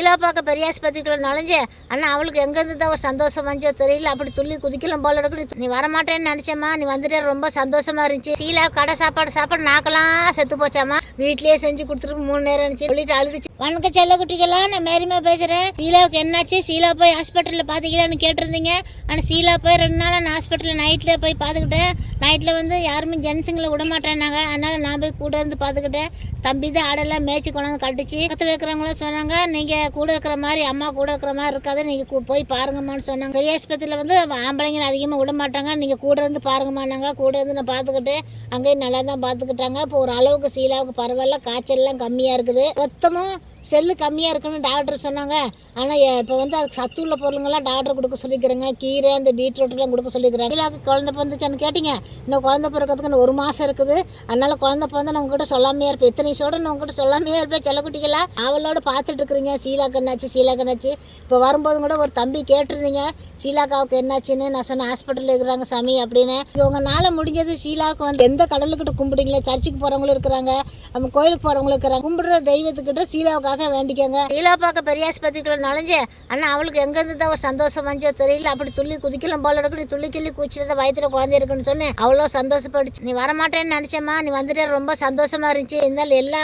ஷீலா பார்க்க பெரிய ஆஸ்பத்திரிக்குள்ள நுழைஞ்சு அண்ணா அவளுக்கு எங்கேருந்து தான் ஒரு சந்தோஷம் வந்துச்சோ தெரியல. அப்படி துள்ளி குதிக்கலாம் போல இருக்கு நீ வரமாட்டேன்னு நினச்சேம்மா. நீ வந்துட்டே ரொம்ப சந்தோஷமா இருந்துச்சு. ஷீலா கடை சாப்பாடு சாப்பாடு நாக்கெல்லாம் செத்து போச்சாமா வீட்லயே செஞ்சு கொடுத்துருக்கு மூணு நேரம் இருந்துச்சு. சொல்லிட்டு அழுதுச்சு. வணக்கம் செல்ல குட்டிகளா நான் மேரிமா பேசுகிறேன் சீலாவுக்கு என்னாச்சு? சீலா போய் ஹாஸ்பிட்டலில் பார்த்துக்கலான்னு கேட்டிருந்தீங்க. ஆனால் சீலா போய் ரெண்டு நாள் நான் ஹாஸ்பிட்டலில் நைட்டில் போய் பார்த்துக்கிட்டேன் நைட்டில் வந்து யாருமே ஜென்ஸுங்களை விட மாட்டேன்னாங்க. அதனால் நான் போய் கூட இருந்து பார்த்துக்கிட்டேன் தம்பி தான் ஆடெல்லாம் மேய்ச்சி கொண்டாந்து கட்டுச்சு பக்கத்தில் இருக்கிறவங்களும் சொன்னாங்க நீங்கள் கூட இருக்கிற மாதிரி அம்மா கூட இருக்கிற மாதிரி இருக்காது. நீங்கள் போய் பாருங்கம்மான்னு சொன்னாங்க. பெரிய ஆஸ்பத்திரியில் வந்து ஆம்பளைங்களை அதிகமாக விட மாட்டாங்க. நீங்கள் கூட இருந்து பாருங்கம்மான்னாங்க. கூட இருந்து நான் பார்த்துக்கிட்டு அங்கேயும் நல்லா தான் பார்த்துக்கிட்டாங்க இப்போ ஒரு அளவுக்கு சீலாவுக்கு பரவாயில்ல காய்ச்சல்லாம் கம்மியாக இருக்குது. மொத்தமும் செல்லு கம்மியாக இருக்குன்னு டாக்டர் சொன்னாங்க. ஆனால் இப்போ வந்து அதுக்கு சத்து உள்ள பொருளுங்கெல்லாம் டாக்டர் கொடுக்க சொல்லிக்கிறேங்க. கீரை அந்த பீட்ரூட்லாம் கொடுக்க சொல்லிக்கிறாங்க. இல்லை குழந்தை பிறந்துச்சான்னு கேட்டிங்க. இன்னும் குழந்தை பிறக்கிறதுக்கு ஒரு மாதம் இருக்குது. அதனால் குழந்தை பிறந்தா நான் உங்ககிட்ட சொல்லாமையே இருப்பேன். இத்தனை சோட நான் உங்ககிட்ட சொல்லாமையே இருப்பேன் செல்லக்குட்டிகளா அவளோட பார்த்துட்டு இருக்கிறீங்க. சீலா கண்ணாச்சு சீலா கண்ணாச்சு. இப்போ வரும்போது கூட ஒரு தம்பி கேட்டிருந்தீங்க. சீலாக்காவுக்கு என்னாச்சுன்னு நான் சொன்னேன் ஹாஸ்பிட்டலில் இருக்கிறாங்க சாமி அப்படின்னு. உங்களால் முடிஞ்சது சீலாவுக்கு வந்து எந்த கடலுக்கிட்ட கும்பிடுங்களே சர்ச்சுக்கு போகிறவங்களும் இருக்கிறாங்க நம்ம கோயிலுக்கு போகிறவங்களும் இருக்கிறாங்க. கும்பிடுற தெய்வத்துக்கிட்ட அவளுக்காக வேண்டிக்கோங்க. லீலா பார்க்க பெரிய ஆஸ்பத்திரிக்குள்ள நுழைஞ்சு அண்ணா அவளுக்கு எங்கேருந்து தான் ஒரு சந்தோஷம் வந்துச்சோ தெரியல. அப்படி துள்ளி குதிக்கலாம் போல இருக்கு நீ துள்ளி கிள்ளி குச்சிட்டு வயத்துல குழந்தை இருக்குன்னு சொன்னேன் அவ்வளோ சந்தோஷப்படுச்சு நீ வரமாட்டேன்னு நினச்சேம்மா. நீ வந்துட்டு ரொம்ப சந்தோஷமா இருந்துச்சு. இருந்தாலும் எல்லா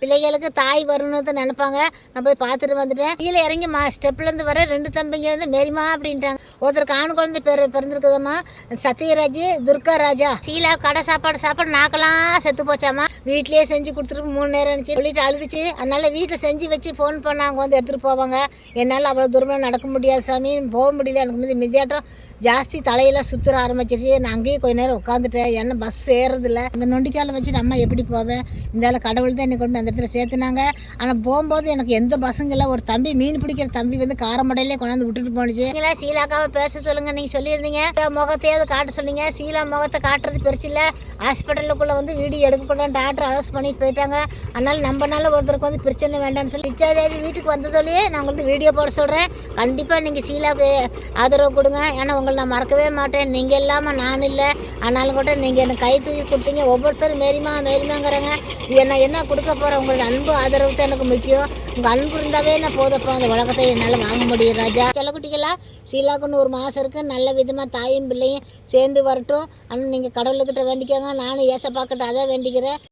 பிள்ளைகளுக்கும் தாய் வரணும்னு நினைப்பாங்க. நான் போய் பார்த்துட்டு வந்துட்டேன். கீழே இறங்கி மா ஸ்டெப்லேருந்து வர ரெண்டு தம்பிங்க வந்து மெரிமா அப்படின்ட்டாங்க. ஒருத்தருக்கு ஆண் குழந்தை பேர் பிறந்திருக்குதம்மா. சத்யராஜ் துர்கா ராஜா. சீலா கடை சாப்பாடு சாப்பாடு நாக்கெல்லாம் செத்து போச்சாமா வீட்லயே செஞ்சு கொடுத்துருக்கு மூணு நேரம் இருந்துச்சு. சொல்லிட்டு அழுதுச்சு. அதனால வீட்டில் செஞ்சு வச்சு ஃபோன் பண்ணாங்க. வந்து எடுத்துகிட்டு போவாங்க. என்னால் அவ்வளோ தூரமாக நடக்க முடியாது சாமி. போக முடியல. எனக்கு மிதி மிதியாட்டம். ஜாஸ்தி தலையெல்லாம் சுற்றுற ஆரம்பிச்சிருச்சு. நான் அங்கேயே கொஞ்ச நேரம் உட்காந்துட்டேன் ஏன்னா பஸ் ஏறதில்ல. இந்த நொண்டிக்கால வச்சு நம்ம எப்படி போவேன் இந்த கடவுள் தான் என்னை கொண்டு அந்த இடத்துல சேர்த்துனாங்க. ஆனால் போகும்போது எனக்கு எந்த பஸ்ஸுங்க இல்லை. ஒரு தம்பி மீன் பிடிக்கிற தம்பி வந்து காரமடையிலே கொண்டாந்து விட்டுட்டு போனுச்சு நீங்களா சீலாக்காவை பேச சொல்லுங்கள் நீங்கள் சொல்லியிருந்தீங்க. முகத்தையாவது காட்ட சொன்னீங்க. சீலா முகத்தை காட்டுறது பெருசு இல்லை. ஹாஸ்பிட்டலுக்குள்ளே வந்து வீடியோ எடுக்கக்கூடாது டாக்டர் அலோஸ் பண்ணிட்டு போயிட்டாங்க. அதனால நம்மனால ஒருத்தருக்கு வந்து பிரச்சனை வேண்டாம்னு சொல்லி டிச்சார்ஜ் வீட்டுக்கு வந்ததுலேயே நான் உங்களுக்கு வீடியோ போட சொல்கிறேன் கண்டிப்பாக நீங்கள் சீலாவுக்கு ஆதரவு கொடுங்க. ஏன்னா உங்களை நான் மறக்கவே மாட்டேன். நீங்கள் இல்லாமல் நான் இல்லை. ஆனாலும் கூட நீங்கள் எனக்கு கை தூக்கி கொடுத்தீங்க. ஒவ்வொருத்தரும் மேரிமா மேரிமாங்கிறாங்க. என்ன என்ன கொடுக்க போகிற உங்களோட அன்பு ஆதரவு தான் எனக்கு முக்கியம். உங்கள் அன்பு இருந்தாவே நான் போதப்போ. அந்த உலகத்தை என்னால் வாங்க முடியும் ராஜா. செல்லக்குட்டிகளா சீலாக்குன்னு ஒரு மாதம் இருக்குது நல்ல விதமாக தாயும் பிள்ளையும் சேர்ந்து வரட்டும். ஆனால் நீங்கள் கடவுள்கிட்ட வேண்டிக்கோங்க. நானும் ஏசப்பாக்கிட்ட அதை வேண்டிக்கிறேன்.